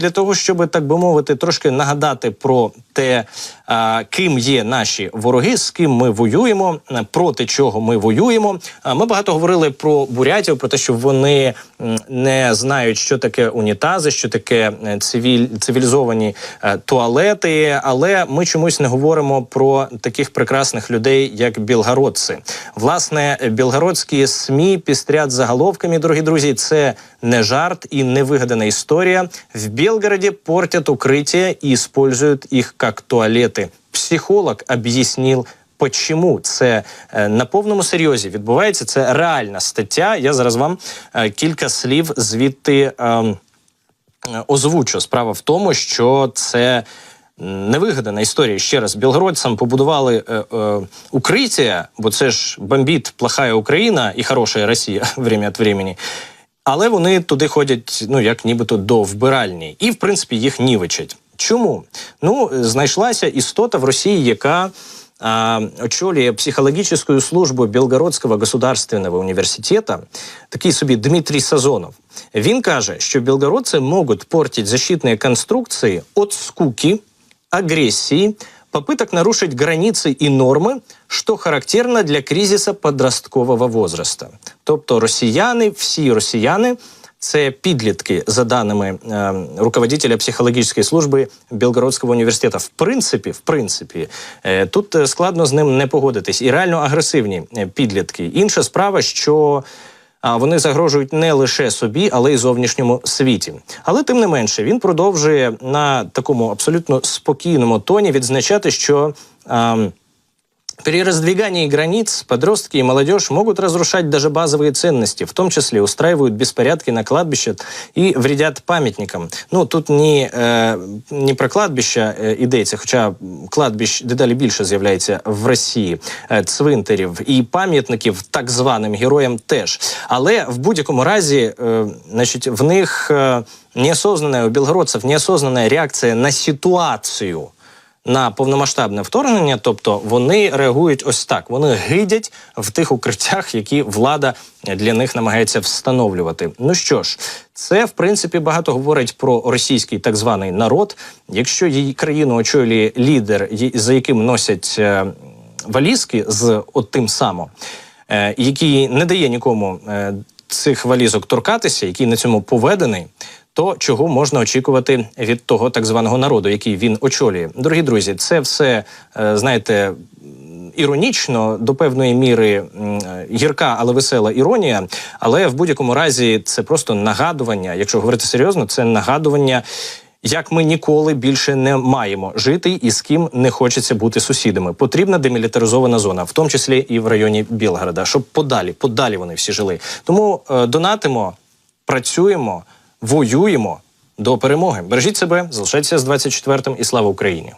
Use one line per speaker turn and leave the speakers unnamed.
Для того щоб так би мовити, трошки нагадати про те, ким є наші вороги, з ким ми воюємо, е, проти чого ми воюємо. Ми багато говорили про бурятів, про те, що вони не знають, що таке унітази, що таке е, цивіль, цивілізовані е, туалети. Але ми чомусь не говоримо про таких прекрасних людей, як білгородці. Власне, білгородські СМІ пістрять заголовками, дорогі друзі. Це не жарт і не вигадана історія. В Белгороде портят укрытия и используют их как туалеты. Психолог об'яснив, Почому це е, на повному серйозі відбувається? Це реальна стаття. Я зараз вам е, кілька слів звідти ем, е, озвучу. Справа в тому, що це невигадана історія. Ще раз, білгородцям побудували е, укриття, бо це ж бомбіт плохая Україна і хороша Росія время від времени. Але вони туди ходять, ну як нібито до вбиральні, і в принципі їх нівичать. Чому? Ну, знайшлася істота в Росії, яка а, очолює психологічну службу Білгородського государственного університету, такий собі Дмитрій Сазонов. Він каже, що білгородці можуть портити защитні конструкції від скуки, агрессии, попыток нарушить границы и нормы, що характерно для кризиса подросткового возраста. Тобто росіяни, всі росіяни, це підлітки, за даними е, руководителя психологічної служби Білгородського університету. В принципі, в принципі, е, тут е, складно з ним не погодитись. І реально агресивні е, підлітки. Інша справа, що а вони загрожують не лише собі, але й зовнішньому світі. Але тим не менше він продовжує на такому абсолютно спокійному тоні відзначати, що. А, При раздвигании границ подростки и молодежь могут разрушать даже базовые ценности, в том числе устраивают беспорядки на кладбищах и вредят памятникам. Ну тут не, е, не про кладбища е, йдеться, хоча кладбищ дедалі більше з'являється в Росії, е, цвинтарів і пам'ятників так званим героям теж. Але в будь-якому разі, е, значить, в них неосознанная, у білгородців неосознанная реакція на ситуацію на повномасштабне вторгнення, тобто вони реагують ось так: вони гидять в тих укриттях, які влада для них намагається встановлювати. Ну що ж, це в принципі багато говорить про російський так званий народ. Якщо її країну очолює лідер, за яким носять е, валізки з от тим самим, е, який не дає нікому е, цих валізок торкатися, який на цьому поведений. То чого можна очікувати від того так званого народу, який він очолює, дорогі друзі, це все е, знаєте іронічно до певної міри гірка, але весела іронія. Але в будь-якому разі це просто нагадування. Якщо говорити серйозно, це нагадування. Як ми ніколи більше не маємо жити і з ким не хочеться бути сусідами. Потрібна демілітаризована зона, в тому числі і в районі Білгорода, щоб подалі, подалі вони всі жили. Тому е, донатимо, працюємо, воюємо до перемоги. Бережіть себе, залишайтеся з 24-м і слава Україні.